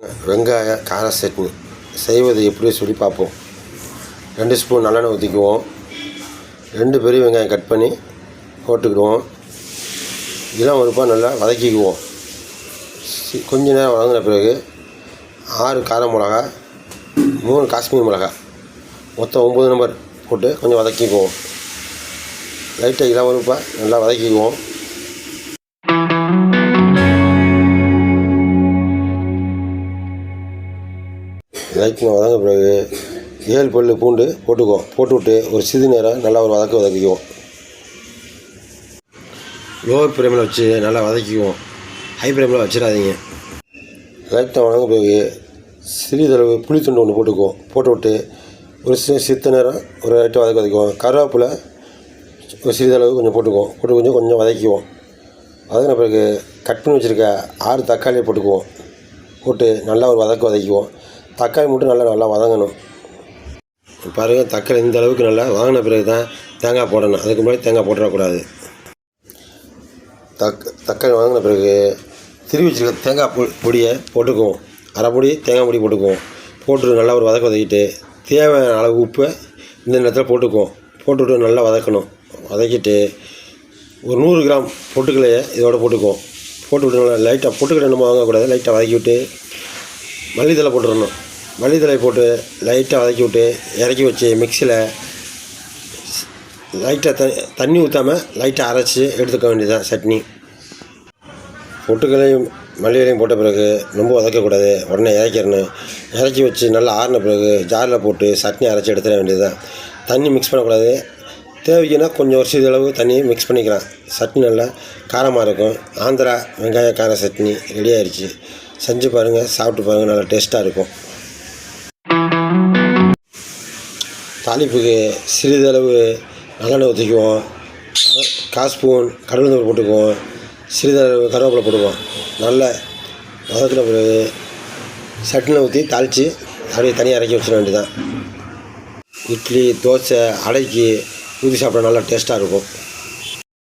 வெங்காய கார சட்னி செய்வது எப்படி சொல்லி பார்ப்போம். ரெண்டு ஸ்பூன் நல்லெண்ணெய் ஊற்றிக்குவோம். ரெண்டு பெரிய வெங்காயம் கட் பண்ணி போட்டுக்கிடுவோம். இதெல்லாம் ஒருப்பா நல்லா வதக்கிக்குவோம். கொஞ்ச நேரம் வதங்கின பிறகு ஆறு கார மிளகா மூணு காஷ்மீர் மிளகா மொத்தம் ஒம்பது நம்பர் போட்டு கொஞ்சம் வதக்கிக்குவோம். லைட்டாக இளம் நல்லா வதக்கிக்குவோம். வதக்கின வதங்க பிறகு ஏழு பல்லு பூண்டு போட்டுக்குவோம் போட்டுவிட்டு ஒரு சிறு நேரம் நல்லா ஒரு வதக்க வதக்கிக்குவோம். லோவர் ஃப்ளேமில் வச்சு நல்லா வதக்கிக்குவோம். ஹை ஃப்ளேமில் வச்சிடாதீங்க. லைட்டாக வதங்க பிறகு சிறிதளவு புளித்துண்டு ஒன்று போட்டுக்குவோம் போட்டுவிட்டு ஒரு சி சித்த நேரம் ஒரு லைட்டாக வதக்க வதக்குவோம் கருவேப்பிலை ஒரு சிறிதளவு கொஞ்சம் போட்டுக்குவோம் போட்டு கொஞ்சம் கொஞ்சம் வதக்கிக்குவோம். வதங்கின பிறகு கட் பண்ணி வச்சுருக்க ஆறு தக்காளியை போட்டுக்குவோம். போட்டு நல்லா ஒரு வதக்க வதக்குவோம் தக்காளி மட்டும் நல்லா நல்லா வதங்கணும். பாருங்கள் தக்காளி இந்த அளவுக்கு நல்லா வதங்கின பிறகு தான் தேங்காய் போடணும். அதுக்கு முன்னாடி தேங்காய் போட்டுறக்கூடாது. தக் தக்காளி வதங்கின பிறகு திருவி வச்சுருக்க தேங்காய் பொ பொடியை போட்டுக்குவோம். அரைப்பொடி தேங்காய் பொடி போட்டுக்குவோம். போட்டு நல்லா ஒரு வதக்க வதக்கிட்டு தேவையான அளவு உப்பை இந்த நேரத்தில் போட்டுக்குவோம். போட்டுவிட்டு நல்லா வதக்கணும். வதக்கிட்டு ஒரு நூறு கிராம் பொட்டுக்கலையை இதோட போட்டுக்குவோம். போட்டுவிட்டு நல்லா லைட்டாக பொட்டுக்கடை நம்ம வாங்கக்கூடாது. லைட்டாக வதக்கி விட்டு மல்லித்தலை போட்டுடணும் மல்லித்தலை போட்டு லைட்டாக வதக்கி விட்டு இறக்கி வச்சு மிக்சியில் லைட்டாக த தண்ணி ஊற்றாமல் லைட்டாக அரைச்சி எடுத்துக்க வேண்டியதான் சட்னி. பொட்டுக்களையும் மல்லிகளையும் போட்ட பிறகு ரொம்ப வதக்கக்கூடாது. உடனே இறக்கிறணும் இறக்கி வச்சு நல்லா ஆறின பிறகு ஜாரில் போட்டு சட்னி அரைச்சி எடுத்துட வேண்டியதுதான். தண்ணி மிக்ஸ் பண்ணக்கூடாது. தேவைக்குன்னா கொஞ்சம் வருஷத்து அளவு தண்ணியை மிக்ஸ் பண்ணிக்கலாம். சட்னி நல்லா காரமாக இருக்கும். ஆந்திரா வெங்காய கார சட்னி ரெடி ஆயிடுச்சு. செஞ்சு பாருங்கள் சாப்பிட்டு பாருங்கள் நல்லா டேஸ்ட்டாக இருக்கும். தாளிப்புக்கு சிறிதளவு நல்லெண்ணெய் ஊற்றிக்குவோம். கால் ஸ்பூன் கடவுள் போட்டுக்குவோம். சிறிதளவு கருவேப்பிலை போட்டுக்குவோம். நல்ல வதக்கின பிறகு சட்டினை ஊற்றி தாளித்து அப்படியே தனியாக இறக்கி வச்சிட வேண்டியதான் இட்லி தோசை அடைக்கு ஊற்றி சாப்பிட நல்லா டேஸ்ட்டாக இருக்கும்.